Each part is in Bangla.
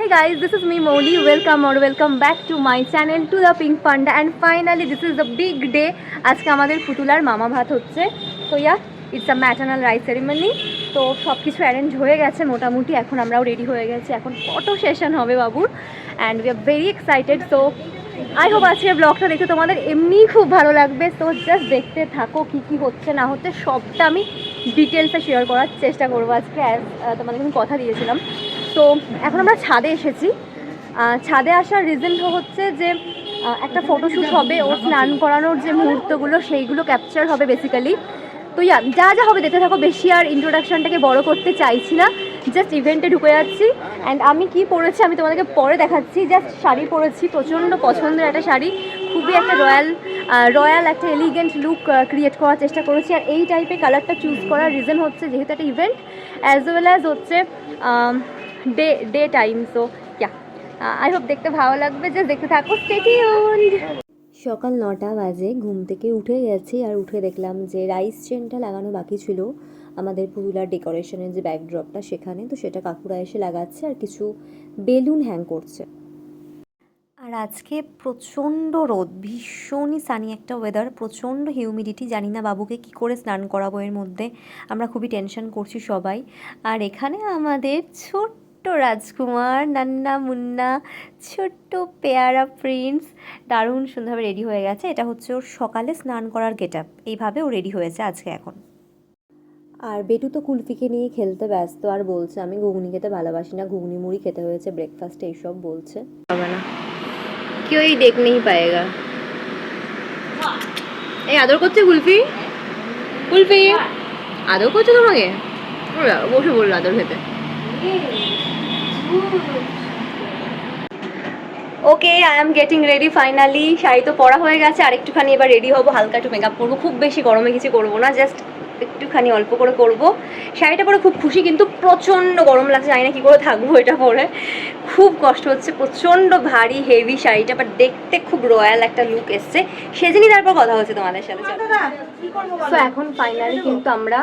Hey guys, this is me Moli. Welcome or welcome back to my channel to the Pink Panda. And finally this is the big day. আজকে আমাদের পুতুলার মামা ভাত হচ্ছে। তো yeah it's a maternal rice ceremony তো সব কিছু অ্যারেঞ্জ হয়ে গেছে মোটামুটি। এখন আমরাও রেডি হয়ে গেছি। এখন ফটো সেশন হবে বাবুর। And we are very excited তো আই হোপ আজকের ব্লগটা দেখে তোমাদের এমনিই খুব ভালো লাগবে। তো জাস্ট দেখতে থাকো কী কী হচ্ছে না হচ্ছে সবটা আমি ডিটেলসে শেয়ার করার চেষ্টা করব আজকে। অ্যাজ তোমাদেরকে আমি কথা দিয়েছিলাম। তো এখন আমরা ছাদে এসেছি। ছাদে আসার রিজন হচ্ছে যে একটা ফটোশ্যুট হবে, ওর স্নান করানোর যে মুহূর্তগুলো, সেইগুলো ক্যাপচার হবে বেসিক্যালি তো ইয়া, যা যা হবে, দেখতে থাকো, বেশি আর ইন্ট্রোডাকশনটাকে বড় করতে চাইছি না। জাস্ট ইভেন্টে ঢুকে যাচ্ছি। অ্যান্ড আমি কি পরেছি, আমি তোমাদেরকে পরে দেখাচ্ছি। জাস্ট শাড়ি পরেছি, প্রচণ্ড পছন্দের একটা শাড়ি। খুবই একটা রয়্যাল রয়্যাল একটা এলিগেন্ট লুক ক্রিয়েট করার চেষ্টা করেছি। আর এই টাইপের কালারটা চুজ করার রিজন হচ্ছে, যেহেতু একটা ইভেন্ট অ্যাজ ওয়েল অ্যাজ হচ্ছে day day time so yeah I hope দেখতে ভালো লাগবে যে দেখতে থাকো স্টেটিউন্ড সকাল নটা বাজে, ঘুম থেকে উঠে গেছি আর উঠে দেখলাম যে রাইস চেনটা লাগানো বাকি ছিল, আমাদের পুরুলার ডেকোরেশনের যে ব্যাকড্রপটা সেখানে, তো সেটা কাকুরা এসে লাগাচ্ছে আর কিছু বেলুন হ্যাং করছে। আর আজকে প্রচণ্ড রোদ, ভীষণই সানি একটা ওয়েদার প্রচণ্ড হিউমিডিটি জানি না বাবুকে কি করে স্নান করাবো এর মধ্যে, আমরা খুবই টেনশন করছি সবাই। আর এখানে আমাদের ছোট্ট রাজকুমার নান্না মুন্না ছোট্ট পেয়ারা প্রিন্স। দারুণ সুন্দরভাবে রেডি হয়ে গেছে। এটা হচ্ছে ওর সকালে স্নান করার গেট আপ এইভাবে ও রেডি হয়েছে আজকে এখন। আর বেটু তো কুলফিকে নিয়ে খেলতে ব্যস্ত। আর বলছে আমি ঘুগনি খেতে ভালোবাসি না। ঘুগনি মুড়ি খেতে হয়েছে ব্রেকফাস্টে এইসব বলছে। হবে না। কেউ এই দেখ নেই পায়েগা। এই আদর করছে কুলফি? কুলফি আদর করছে তোমাকে? বসে বলল আদর খেতে। Okay I am getting ready finally sari তো পরা হয়ে গেছে, আর একটুখানি এবার রেডি হব, হালকা একটু মেকআপ করব। খুব বেশি গরমে কিছু করব না জাস্ট একটুখানি অল্প করে করব। শাড়িটা পরে খুব খুশি, কিন্তু প্রচণ্ড গরম লাগছে, জানি না কী করে থাকব এটা পরে। খুব কষ্ট হচ্ছে, প্রচণ্ড ভারী হেভি শাড়িটা বাট দেখতে খুব রয়্যাল একটা লুক এসছে। সেদিনই তারপর কথা হচ্ছে তোমাদের সাথে এখন ফাইনালি কিন্তু আমরা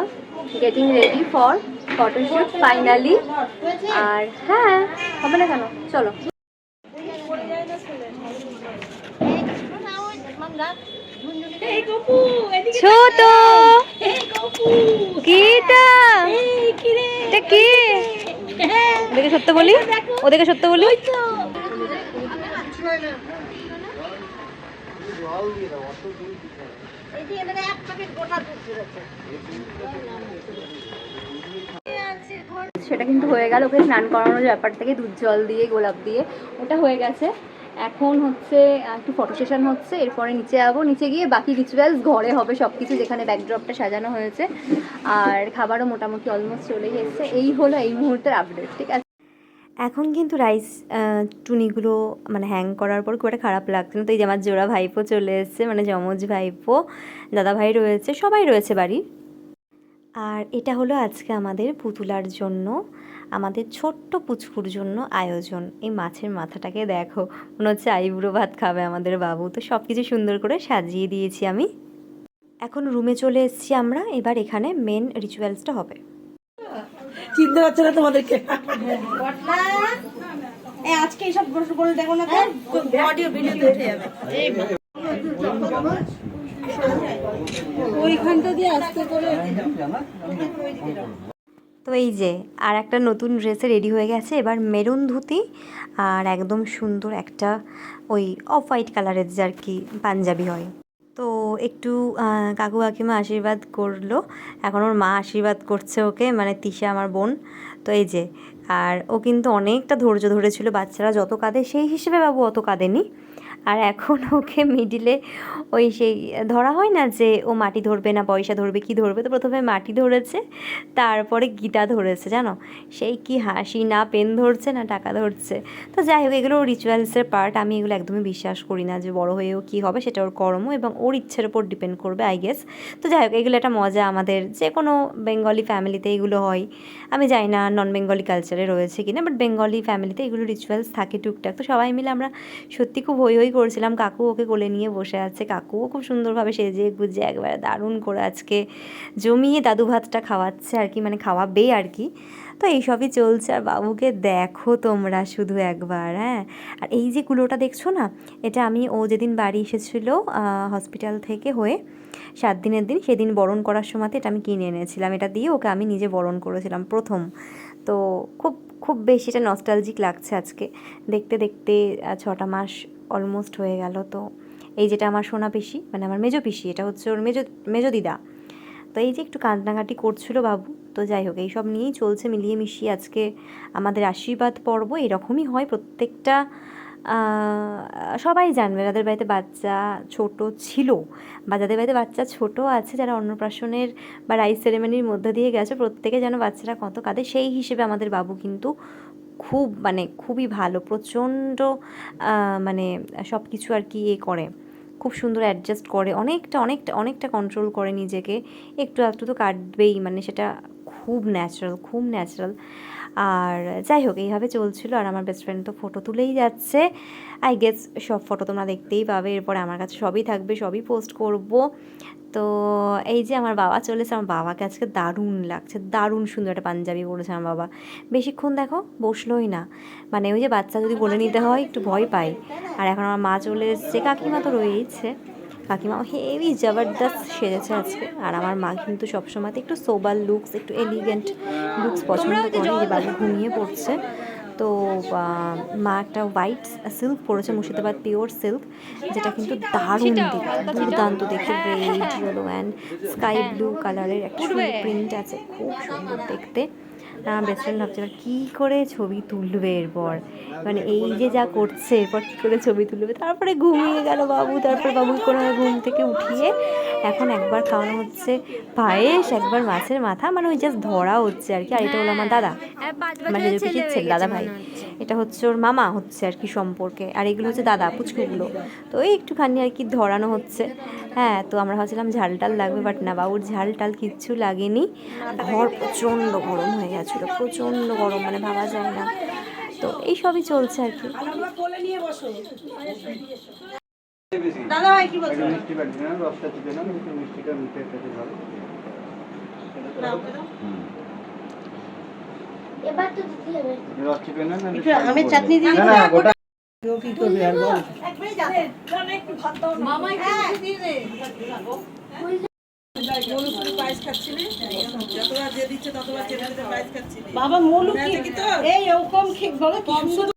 getting ready for photoshoot finally আর হ্যাঁ হবে না কেন? চলো। ছোট। কিটা? এটা কে? ওদেরকে সত্য বলি? ওদেরকে সত্য বলি? সেটা কিন্তু হয়ে গেল, ওকে স্নান করানোর ব্যাপার থেকে দুধ জল দিয়ে, গোলাপ দিয়ে, ওটা হয়ে গেছে। এখন হচ্ছে একটু ফটো সেশন হচ্ছে, এরপরে নিচে যাব। নিচে গিয়ে বাকি রিচুয়ালস ঘরে হবে সব কিছু যেখানে ব্যাকড্রপটা সাজানো হয়েছে। আর খাবারও মোটামুটি অলমোস্ট চলেই এসেছে। এই হলো এই মুহূর্তের আপডেট ঠিক আছে? এখন কিন্তু রাইস টুনিগুলো মানে হ্যাং করার পর খুব একটা খারাপ লাগছে না। তো এই যে আমার জোড়া ভাইপো চলে এসেছে মানে যমজ ভাইপো দাদা ভাই রয়েছে, সবাই রয়েছে বাড়ির। আর এটা হলো আজকে আমাদের পুতুলার জন্য আমাদের ছোট্ট পুচকুর জন্য আয়োজন। এই মাছের মাথাটাকে দেখো মনে হচ্ছে আইবুড়ো ভাত খাবে আমাদের বাবু। তো সব কিছু সুন্দর করে সাজিয়ে দিয়েছি আমি। এখন রুমে চলে এসেছি আমরা এবার এখানে মেন রিচুয়ালসটা হবে। চিনতে পারছে না তোমাদেরকে? আজকে এইসব দেখো না ভিডিওতে উঠে যাবে। তো এই যে, আর একটা নতুন ড্রেসে রেডি হয়ে গেছে, এবার মেরুন ধুতি আর একদম সুন্দর একটা ওই অফ হোয়াইট কালারের যে আর কি পাঞ্জাবি হয়। তো একটু কাকু কাকিমা আশীর্বাদ করল, এখন ওর মা আশীর্বাদ করছে ওকে মানে তিশা আমার বোন। তো এই যে, আর ও কিন্তু অনেকটা ধৈর্য ধরেছিল, বাচ্চারা যত কাঁদে, সেই হিসেবে বাবু অত কাঁদেনি। আর এখন ওকে মিডিলে ওই সেই, ধরা হয় না যে ও মাটি ধরবে না, পয়সা ধরবে, কি ধরবে? তো প্রথমে মাটি ধরেছে, তারপরে গীতা ধরেছে, জানো? সেই কি হাসি, না পেন ধরছে, না টাকা ধরছে। তো যাই হোক, এগুলো রিচুয়ালসের পার্ট আমি এগুলো একদমই বিশ্বাস করি না যে বড় হয়েও কী হবে, সেটা ওর কর্ম এবং ওর ইচ্ছের ওপর ডিপেন্ড করবে আই গেস তো যাই হোক, এগুলো একটা মজা আমাদের যে কোনো বেঙ্গলি ফ্যামিলিতে এগুলো হয়। আমি জানি না নন বেঙ্গলি কালচারে রয়েছে কিনা বাট বেঙ্গলি ফ্যামিলিতে এগুলো রিচুয়ালস থাকে টুকটাক। তো সবাই মিলে আমরা সত্যি খুব হই হই করছিলাম, কাকু ওকে কোলে নিয়ে বসে আছে। কাকুও খুব সুন্দরভাবে সেজে গুজে একবারে দারুণ করে আজকে জমিয়ে দাদু ভাতটা খাওয়াচ্ছে আর কি মানে খাওয়াবে আর কি। তো এইসবই চলছে আর বাবুকে দেখো তোমরা শুধু একবার হ্যাঁ। আর এই যে কুলোটা দেখছ না, এটা আমি, ও যেদিন বাড়ি এসেছিল হসপিটাল থেকে হয়ে, সাত দিনের দিন, সেদিন বরণ করার সময়তে এটা আমি কিনে এনেছিলাম। এটা দিয়ে ওকে আমি নিজে বরণ করেছিলাম প্রথম। তো খুব খুব বেশি এটা নস্টালজিক লাগছে আজকে। দেখতে দেখতে ছটা মাস অলমোস্ট হয়ে গেল। তো এই যেটা আমার সোনা পিসি মানে আমার মেজো পিসি, এটা হচ্ছে ওর মেজো মেজো দিদা। তো এই যে একটু কান্নাকাটি করছিল বাবু, তো যাই হোক, এইসব নিয়েই চলছে মিলিয়ে মিশিয়ে আজকে আমাদের আশীর্বাদ পর্ব। এরকমই হয় প্রত্যেকটা সবাই জানবে যাদের বাড়িতে বাচ্চা ছোট ছিল বা যাদের বাড়িতে বাচ্চা ছোট আছে, যারা অন্নপ্রাশনের বা রাইস সেরেমনির মধ্যে দিয়ে গেছে, প্রত্যেকে যেন বাচ্চারা কত কাঁদে, সেই হিসেবে আমাদের বাবু কিন্তু খুব মানে খুবই ভালো, প্রচণ্ড মানে সব কিছু আর কি এ করে। খুব সুন্দর অ্যাডজাস্ট করে, অনেকটা অনেকটা অনেকটা কন্ট্রোল করে নিজেকে। একটু একটু তো কাটবেই মানে সেটা খুব ন্যাচারাল খুব ন্যাচারাল আর যাই হোক, এইভাবে চলছিল। আর আমার বেস্ট ফ্রেন্ড তো ফটো তুলেই যাচ্ছে। আই গেস সব ফটো তোমরা দেখতেই পাবে। এরপরে আমার কাছে সবই থাকবে, সবই পোস্ট করব। তো এই যে আমার বাবা চলেছে, আমার বাবাকে আজকে দারুণ লাগছে। দারুণ সুন্দর একটা পাঞ্জাবি পরেছে আমার বাবা। বেশিক্ষণ দেখো বসলোই না। মানে ওই যে বাচ্চা যদি বলে নিতে হয়, একটু ভয় পায়। আর এখন আমার মা চলে এসছে, কাকিমা তো রয়েইছে। কাকিমা হেভি জবরদস্ত সেজেছে আজকে। আর আমার মা কিন্তু সবসময়তে একটু সোবার লুকস একটু এলিগেন্ট লুকস পছন্দ করে যে বাবু ঘুমিয়ে পড়ছে। তো মা একটা হোয়াইট সিল্ক পরেছে মুর্শিদাবাদ পিওর সিল্ক যেটা কিন্তু দারুণ দুর্দান্ত দেখতে red yellow and sky blue কালারের একটা সুন্দর প্রিন্ট আছে খুব সুন্দর দেখতে। বেস্ট ফ্রেন্ড ভাবছে এবার কী করে ছবি তুলবে এরপর? মানে এই যে যা করছে এরপর কী করে ছবি তুলবে? তারপরে ঘুমিয়ে গেল বাবু তারপর বাবু কোনো ঘুম থেকে উঠিয়ে এখন একবার খাওয়ানো হচ্ছে পায়েস একবার মাছের মাথা মানে ওই জাস্ট ধরা হচ্ছে আর কি। আর এটা হলো আমার দাদা। মানে যে পিসির ছেলে দাদা ভাই। এটা হচ্ছে ওর মামা হচ্ছে আর কি সম্পর্কে। আর এগুলো হচ্ছে দাদা পুচকুগুলো। তো ওই একটুখানি আর কি ধরানো হচ্ছে। হ্যাঁ তো আমরা ভাবছিলাম ঝাল টাল লাগবে বাট না বাবুর ঝাল টাল কিচ্ছু লাগেনি। ঘর প্রচণ্ড গরম হয়ে গেছিল প্রচণ্ড গরম মানে ভাবা যায় না। তো এইসবই চলছে আর কি। দাদা ভাই কি বলছো মিষ্টি পাঠিয়ে না রসটা চিপে না একটু মিষ্টিটা মুখে কাছে ধরো রস চিপে না না আমের চাটনি দিয়ে না না গোটা কি করবি? আর বল। একবারই যাবে একটু ভাত দাও মামা একটু দিয়ে দে। বাবা মলু কি এই ওরকম বলো কম শুধু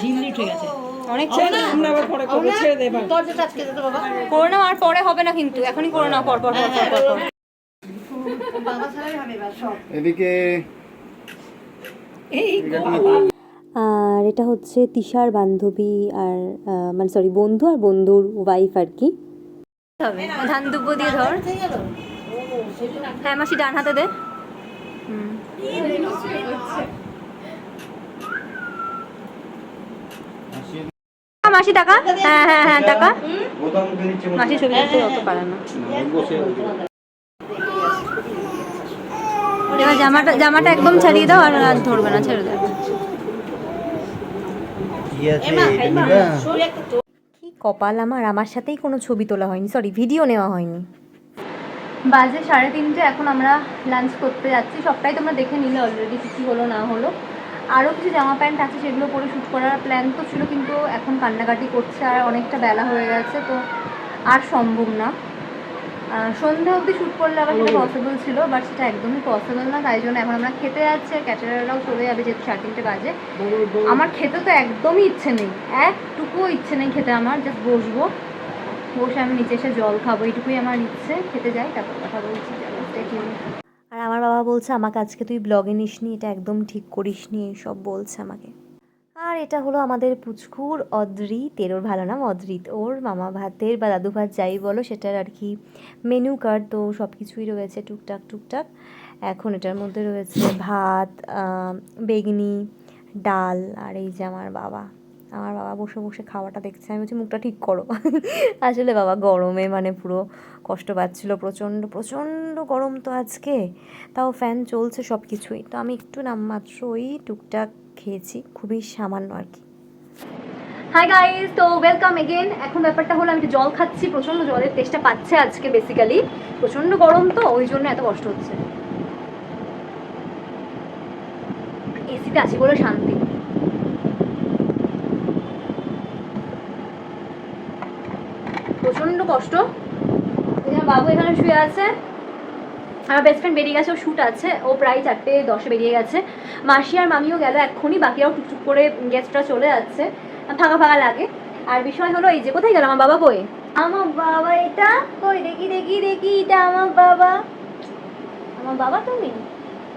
ঝিমলি ঠিক আছে অনেক আমরা আবার পরে করব ছেড়ে দে এবার দরজাটা আটকে দে বাবা। করে আর পরে হবে না কিন্তু এখনই করে নাও পর পর পর পর পর। পর বাবা ছাড়াই হবে সব। এদিকে এই আর এটা হচ্ছে তিশার বান্ধবী আর মানে সরি বন্ধু আর বন্ধুর ওয়াইফ আর কি। হবে। ধান দুব্ব দিয়ে ধর। হ্যাঁ মাসি ডান হাতে দে। মাসি টাকা। হ্যাঁ হ্যাঁ হ্যাঁ টাকা। মাসি ছবি অত পারে না। এবার জামাটা জামাটা একদম ছাড়িয়ে দাও আর আর ধরবে না, ছেড়ে দাও কপাল আমার আমার সাথেই কোনো ছবি তোলা হয়নি সরি ভিডিও নেওয়া হয়নি। বাজে সাড়ে তিনটে, এখন আমরা লাঞ্চ করতে যাচ্ছি। সবটাই তোমরা দেখে নিলে অলরেডি কী হলো, না হলো। আরও কিছু জামা প্যান্ট আছে, সেগুলো পরে শ্যুট করার প্ল্যান তো ছিল, কিন্তু এখন কান্নাকাটি করছে আর অনেকটা বেলা হয়ে গেছে, তো আর সম্ভব না। আহ, সন্ধে অবধি শ্যুট করলে আবার সেটা পসিবল ছিল বাট সেটা একদমই পসিবল না তাই জন্য এখন আমরা খেতে যাচ্ছি আর ক্যাটারাররাও চলে যাবে যেহেতু সাড়ে তিনটে বাজে। আমার খেতে তো একদমই ইচ্ছে নেই একটুকুও ইচ্ছে নেই খেতে আমার জাস্ট বসবো। বসে আমি নিচে এসে জল খাব এইটুকুই আমার ইচ্ছে খেতে যাই তারপর কথা বলছি আর আমার বাবা বলছে আমাকে আজকে তুই ব্লগে নিসনি এটা একদম ঠিক করিসনি এইসব বলছে আমাকে। আর এটা হলো আমাদের পুচকুর অদ্রি, তেরোর ভালো নাম অদ্রিত ওর মামা ভাতের বা দাদু ভাত যাই বলো সেটার আর কি মেনু কার্ড তো সব কিছুই রয়েছে টুকটাক টুকটাক। এখন এটার মধ্যে রয়েছে ভাত বেগনি, ডাল আর এই যে আমার বাবা। আমার বাবা বসে বসে খাওয়াটা দেখছে। আমি বলছি, মুখটা ঠিক করো। আসলে বাবা গরমে মানে পুরো কষ্ট পাচ্ছিলো। প্রচণ্ড প্রচণ্ড গরম তো আজকে। তাও ফ্যান চলছে সব কিছুই তো আমি একটু নামমাত্র ওই টুকটাক খেয়েছি। খুবই সামান্য আর কি। হাই গাইস তো ওয়েলকাম এগেন এখন ব্যাপারটা হলো, আমি একটু জল খাচ্ছি। প্রচণ্ড জলের টেস্টটা পাচ্ছে আজকে বেসিক্যালি প্রচণ্ড গরম তো, ওই জন্য এত কষ্ট হচ্ছে। এসিতে আছি বলে শান্তি। কষ্ট। বাবু এখানে শুয়ে আছে। আমার বেস্ট ফ্রেন্ড বেরিয়ে গেছে ও শ্যুট আছে। ও প্রায় চারটে দশে বেরিয়ে গেছে। মাসি আর মামিও গেল এক্ষুনি বাকিরাও টুকটুক করে গেস্টরা চলে যাচ্ছে। ফাঁকা ফাঁকা লাগে। আর বিষয় হলো এই যে কোথায় গেল আমার বাবা কই? আমার বাবা এটা কই? দেখি দেখি দেখি এটা আমার বাবা। আমার বাবা তুমি?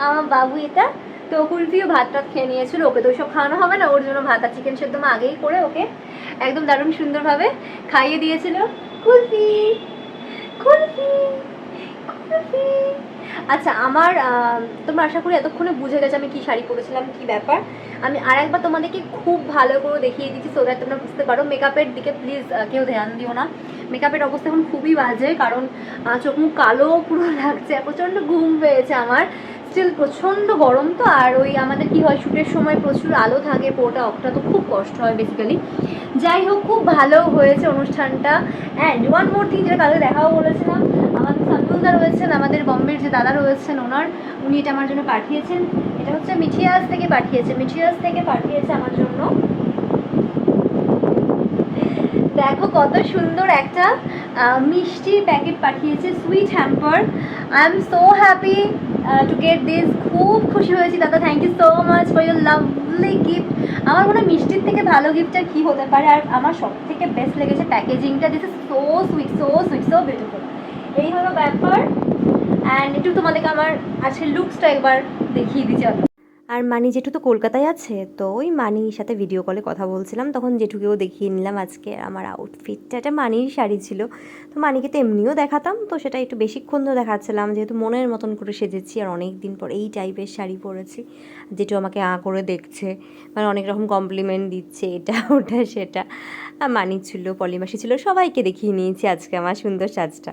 আমার বাবু এটা? তো কুলফিও ভাত টাত খেয়ে নিয়েছিল ওকে তো সব খাওয়ানো হবে না। ওর জন্য ভাত আর চিকেন সেদ্ধ মা আগেই করে ওকে একদম দারুণ সুন্দরভাবে খাইয়ে দিয়েছিল। কুলফি কুলফি কুলফি। আচ্ছা আমার তোমরা আশা করি এতক্ষণে বুঝে গেছে আমি কি শাড়ি পরেছিলাম, কি ব্যাপার। আমি আর একবার তোমাদেরকে খুব ভালো করে দেখিয়ে দিচ্ছি সো দ্যাট তোমরা বুঝতে পারো। মেকআপের দিকে প্লিজ কেউ ধ্যান দিও না। মেকআপের অবস্থা এখন খুবই বাজে, কারণ চোখ মুখ কালো পুরো লাগছে, প্রচণ্ড ঘুম পেয়েছে আমার। স্টিল প্রচণ্ড গরম তো, আর ওই আমাদের কি হয় শ্যুটের সময় প্রচুর আলো থাকে পোটা অফটা তো খুব কষ্ট হয় বেসিক্যালি যাই হোক, খুব ভালো হয়েছে অনুষ্ঠানটা। অ্যান্ড ওয়ান মোর থিং যেটা কালকে দেখাও বলেছিলাম, আমাদের সাবুলদা রয়েছেন, আমাদের বম্বের যে দাদা রয়েছেন ওনার, উনি এটা আমার জন্য পাঠিয়েছেন। এটা হচ্ছে মিঠিয়াস থেকে পাঠিয়েছে, মিঠিয়াস থেকে পাঠিয়েছে আমার জন্য। দেখো কত সুন্দর একটা মিষ্টির প্যাকেট পাঠিয়েছে sweet hamper I am so happy to get this খুব খুশি হয়েছি। দাদা thank you so much for your lovely gift আমার মনে হয় মিষ্টির থেকে ভালো গিফট আর কী হতে পারে? আর আমার সব থেকে বেস্ট লেগেছে প্যাকেজিংটা this is so sweet so sweet so beautiful এই হলো ব্যাপার। অ্যান্ড একটু তোমাদেরকে আমার আজকের লুকসটা একবার দেখিয়ে দিচ্ছি আর মানি জেঠু তো কলকাতায় আছে, তো ওই মানির সাথে ভিডিও কলে কথা বলছিলাম, তখন জেঠুকেও দেখিয়ে নিলাম আজকে আমার আউটফিটটা একটা মানির শাড়ি ছিল, তো মানিকে তো এমনিও দেখাতাম, তো সেটা একটু বেশিক্ষণ ধরে দেখাচ্ছিলাম, যেহেতু মনের মতন করে সেজেছি আর অনেক দিন পর এই টাইপের শাড়ি পরেছি। জেঠু আমাকে আঁ করে দেখছে মানে অনেক রকম কমপ্লিমেন্ট দিচ্ছে, এটা, ওটা, সেটা। আর মানি ছিল, পলিমাসি ছিল, সবাইকে দেখিয়ে নিয়েছি আজকে আমার সুন্দর সাজটা।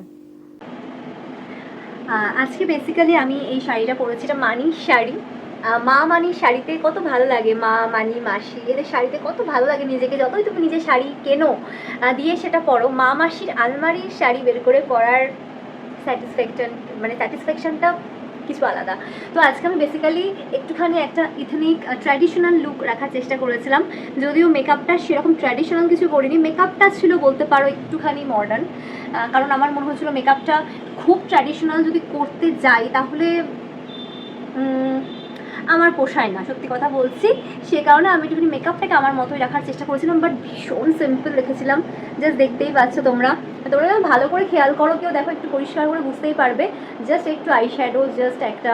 আজকে বেসিক্যালি আমি এই শাড়িটা পরেছি, এটা মানির শাড়ি। মা মানি শাড়িতে কত ভালো লাগে? মা, মানি, মাসি, এদের শাড়িতে কত ভালো লাগে নিজেকে? যতই তুমি নিজে শাড়ি কেনো দিয়ে সেটা পরো। মা মাসির আলমারির শাড়ি বের করে পরার স্যাটিসফ্যাকশন মানে স্যাটিসফ্যাকশনটা কিছু আলাদা। তো আজকে আমি বেসিক্যালি একটুখানি একটা ইথনিক ট্র্যাডিশনাল লুক রাখার চেষ্টা করেছিলাম। যদিও মেকআপটা সেরকম ট্র্যাডিশনাল কিছু করিনি। মেকআপটা ছিল বলতে পারো একটুখানি মডার্ন কারণ আমার মনে হচ্ছিল মেকআপটা খুব ট্র্যাডিশনাল যদি করতে যাই, তাহলে আমার পোষায় না, সত্যি কথা বলছি। সে কারণে আমি একটুখানি মেকআপটাকে আমার মতোই রাখার চেষ্টা করেছিলাম বাট ভীষণ সিম্পল রেখেছিলাম। জাস্ট দেখতেই পাচ্ছ তোমরা। তোমরা ভালো করে খেয়াল করো, কেউ দেখো একটু পরিষ্কার করে বুঝতেই পারবে। জাস্ট একটু আই শ্যাডো জাস্ট একটা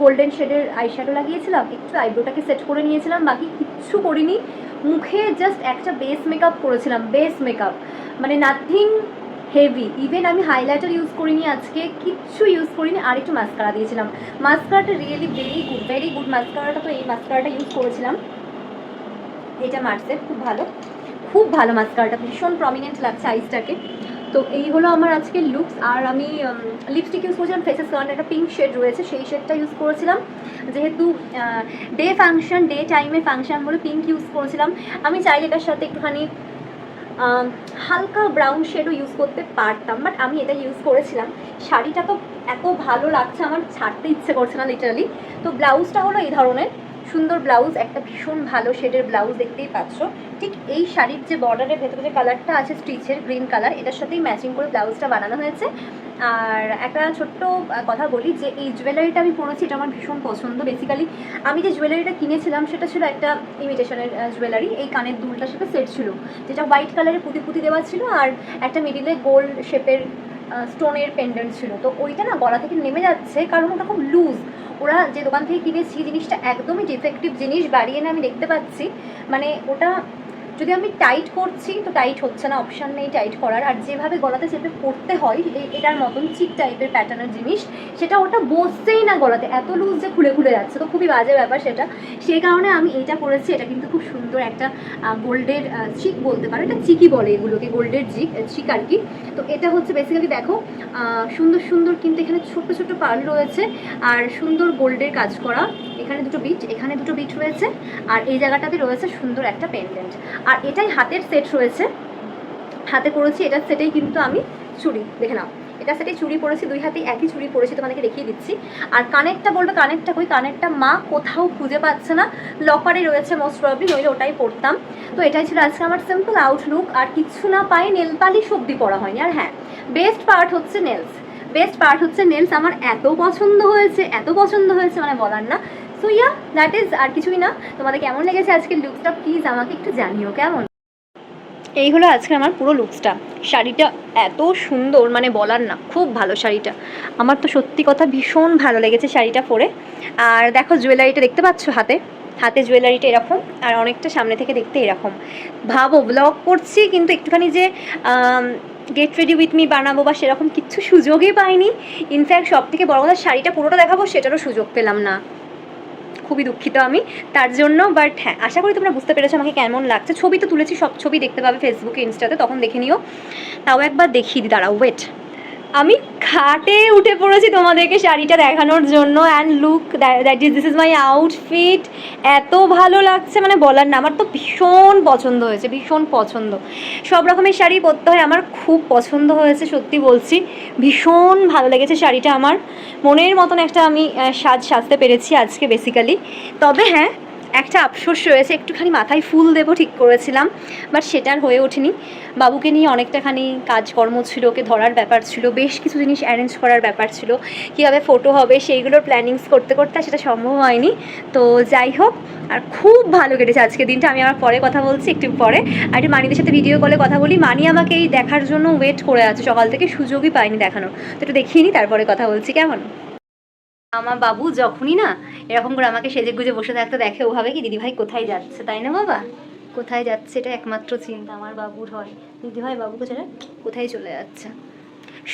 গোল্ডেন শেডের আই শ্যাডো লাগিয়েছিলাম, একটু আইব্রোটাকে সেট করে নিয়েছিলাম, বাকি কিচ্ছু করিনি। মুখে জাস্ট একটা বেস মেকআপ করেছিলাম বেস মেকআপ মানে নাথিং হেভি। ইভেন আমি হাইলাইটার ইউজ করিনি আজকে, কিচ্ছু ইউজ করিনি আর একটু মাস্কারা দিয়েছিলাম। মাস্কারাটা really very good very good মাস্কারাটা তো এই মাস্কারাটা ইউজ করেছিলাম। এটা মার্সে খুব ভালো। খুব ভালো মাস্কারাটা ভীষণ প্রমিনেন্ট লাগছে আইসটাকে তো এই হলো আমার আজকের লুকস আর আমি লিপস্টিক ইউজ করেছিলাম ফেসেস কারণ একটা পিঙ্ক শেড রয়েছে, সেই শেডটা ইউজ করেছিলাম। যেহেতু ডে ফাংশন ডে টাইমে ফাংশন বলে পিঙ্ক ইউজ করেছিলাম। আমি চাইলে এটার সাথে একটুখানি হালকা ব্রাউন শেডও ইউজ করতে পারতাম বাট আমি এটা ইউজ করেছিলাম। শাড়িটা তো এত ভালো লাগছে, আমার ছাড়তে ইচ্ছে করছে না লিটারালি তো ব্লাউজটা হলো এই ধরনের। সুন্দর ব্লাউজ, একটা ভীষণ ভালো শেডের ব্লাউজ দেখতেই পাচ্ছ। ঠিক এই শাড়ির যে বর্ডারের ভেতরে যে কালারটা আছে স্টিচের গ্রিন কালার এটার সাথেই ম্যাচিং করে ব্লাউজটা বানানো হয়েছে। আর একটা ছোট্ট কথা বলি যে এই জুয়েলারিটা আমি পরেছি, এটা আমার ভীষণ পছন্দ। বেসিক্যালি আমি যে জুয়েলারিটা কিনেছিলাম, সেটা ছিল একটা ইমিটেশনের জুয়েলারি এই কানের দুলটার সাথে সেট ছিল, যেটা হোয়াইট কালারের পুঁতি পুঁতি দেওয়া ছিল আর একটা মিডিলে গোল্ড শেপের স্টোনের পেন্ডেন্ট ছিল। তো ওইটা না গলা থেকে নেমে যাচ্ছে, কারণ ওটা খুব লুজ ওরা যে দোকান থেকে কিনেছি, জিনিসটা একদমই ডিফেক্টিভ জিনিস বাড়িয়ে না আমি দেখতে পাচ্ছি। মানে ওটা যদি আমি টাইট করছি, তো টাইট হচ্ছে না অপশান নেই টাইট করার। আর যেভাবে গলাতে চেপে পড়তে হয় এটার মতন চিক টাইপের প্যাটার্নের জিনিস, সেটা ওটা বসছেই না গলাতে। এত লুজ যে খুলে খুলে যাচ্ছে, তো খুবই বাজে ব্যাপার সেটা। সেই কারণে আমি এটা করেছি এটা কিন্তু খুব সুন্দর একটা গোল্ডের চিক বলতে পারো। এটা চিকই বলে এগুলোকে, গোল্ডের চিক চিক আর কি। তো এটা হচ্ছে বেসিক্যালি দেখো সুন্দর সুন্দর কিন্তু এখানে ছোট্ট ছোট্ট পার্ল রয়েছে। আর সুন্দর গোল্ডের কাজ করা, এখানে দুটো বিট এখানে দুটো বিট রয়েছে। আর এই জায়গাটাতে রয়েছে সুন্দর একটা পেন্ডেন্ট আর এটাই হাতের সেট রয়েছে। হাতে করেছি এটার সেটেই কিন্তু আমি চুড়ি, দেখে নাও। এটা সেটাই চুড়ি পরেছি, দুই হাতে একই চুড়ি পরেছি, তোমাদেরকে দেখিয়ে দিচ্ছি। আর কানেরটা বলবে, কানেরটা কই? কানেরটা মা কোথাও খুঁজে পাচ্ছে না। লকারে রয়েছে মোস্ট প্রবলি নইলে ওটাই পরতাম। তো এটাই ছিল আজকে আমার সিম্পল আউটলুক আর কিছু না পাই নেল পালিশ অব্দি হয়নি। আর হ্যাঁ বেস্ট পার্ট হচ্ছে নেলস বেস্ট পার্ট হচ্ছে নেলস আমার এত পছন্দ হয়েছে, এত পছন্দ হয়েছে মানে বলার না। সো ইয়া দ্যাট ইজ আর কিছুই না। তোমাদের কেমন লেগেছে আজকের লুকসটা প্লিজ আমাকে একটু জানিও, কেমন? এই হলো আজকে আমার পুরো লুকসটা শাড়িটা এত সুন্দর মানে বলার না, খুব ভালো শাড়িটা। আমার তো সত্যি কথা ভীষণ ভালো লেগেছে শাড়িটা পরে। আর দেখো জুয়েলারিটা দেখতে পাচ্ছ হাতে? হাতে জুয়েলারিটা এরকম, আর অনেকটা সামনে থেকে দেখতে এরকম। ভাবো ব্লগ করছি, কিন্তু একটুখানি যে গেট রেডি উইথ মি বানাবো বা সেরকম কিচ্ছু সুযোগই পাইনি। ইনফ্যাক্ট সব থেকে বড় কথা, শাড়িটা পুরোটা দেখাবো, সেটারও সুযোগ পেলাম না। খুবই দুঃখিত আমি তার জন্য বাট হ্যাঁ আশা করি তোমরা বুঝতে পেরেছ আমাকে কেমন লাগছে। ছবি তো তুলেছি, সব ছবি দেখতে পাবে ফেসবুকে ইনস্টাতে তখন দেখে নিও। তাও একবার দেখিয়ে দিই, দাঁড়াও ওয়েট আমি খাটে উঠে পড়েছি তোমাদেরকে শাড়িটা দেখানোর জন্য and look that is this is my outfit এত ভালো লাগছে মানে বলার না, আমার তো ভীষণ পছন্দ হয়েছে, ভীষণ পছন্দ। সব রকমের শাড়ি পরতে হয়, আমার খুব পছন্দ হয়েছে, সত্যি বলছি। ভীষণ ভালো লেগেছে শাড়িটা আমার। মনের মতন একটা আমি সাজ সাজতে পেরেছি আজকে বেসিক্যালি তবে হ্যাঁ একটা আফসোস রয়েছে, একটুখানি মাথায় ফুল দেবো, ঠিক করেছিলাম বাট সেটা আর হয়ে ওঠেনি। বাবুকে নিয়ে অনেকটাখানি কাজকর্ম ছিল, ওকে ধরার ব্যাপার ছিল, বেশ কিছু জিনিস অ্যারেঞ্জ করার ব্যাপার ছিল, কীভাবে ফটো হবে, সেইগুলোর প্ল্যানিংস করতে করতে সেটা সম্ভব হয়নি। তো যাই হোক, আর খুব ভালো কেটেছে আজকে দিনটা, আমি আমার পরে কথা বলছি, একটু পরে। আর একটু মানিদের সাথে ভিডিও কলে কথা বলি, মানি আমাকে এই দেখার জন্য ওয়েট করে আছে, সকাল থেকে সুযোগই পাইনি দেখানোর। তো একটু দেখিয়ে নিই তারপরে কথা বলছি, কেমন? আমার বাবু যখনই না এরকম করে আমাকে সেজে গুজে বসে থাকতে দেখে, ও ভাবে কি দিদিভাই কোথায় যাচ্ছে? তাই না বাবা? কোথায় যাচ্ছে এটা একমাত্র চিন্তা, আমার বাবুর হয়। দিদিভাই বাবুকে ছেড়ে কোথায় চলে যাচ্ছে?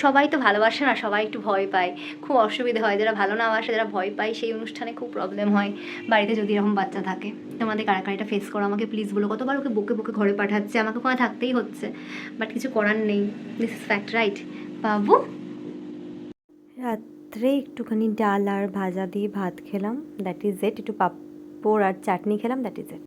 সবাই তো ভালোবাসে না, সবাই একটু ভয় পায়। খুব অসুবিধা হয়, যারা ভালো না বাসে, যারা ভয় পায়, সেই অনুষ্ঠানে খুব প্রবলেম হয়। বাড়িতে যদি এরকম বাচ্চা থাকে, তোমাদের কারাকারিটা ফেস করো, আমাকে প্লিজ বলো। কতবার ওকে বুকে বুকে ঘরে পাঠাচ্ছে, আমাকে ওখানে থাকতেই হচ্ছে। বাট কিছু করার নেই। দিস ইজ ফ্যাক্ট রাইট বাবু? রাত্রে একটুখানি ডাল আর ভাজা দিয়ে ভাত খেলাম দ্যাট ইজ এট একটু পাপড় আর চাটনি খেলাম দ্যাট ইজ এট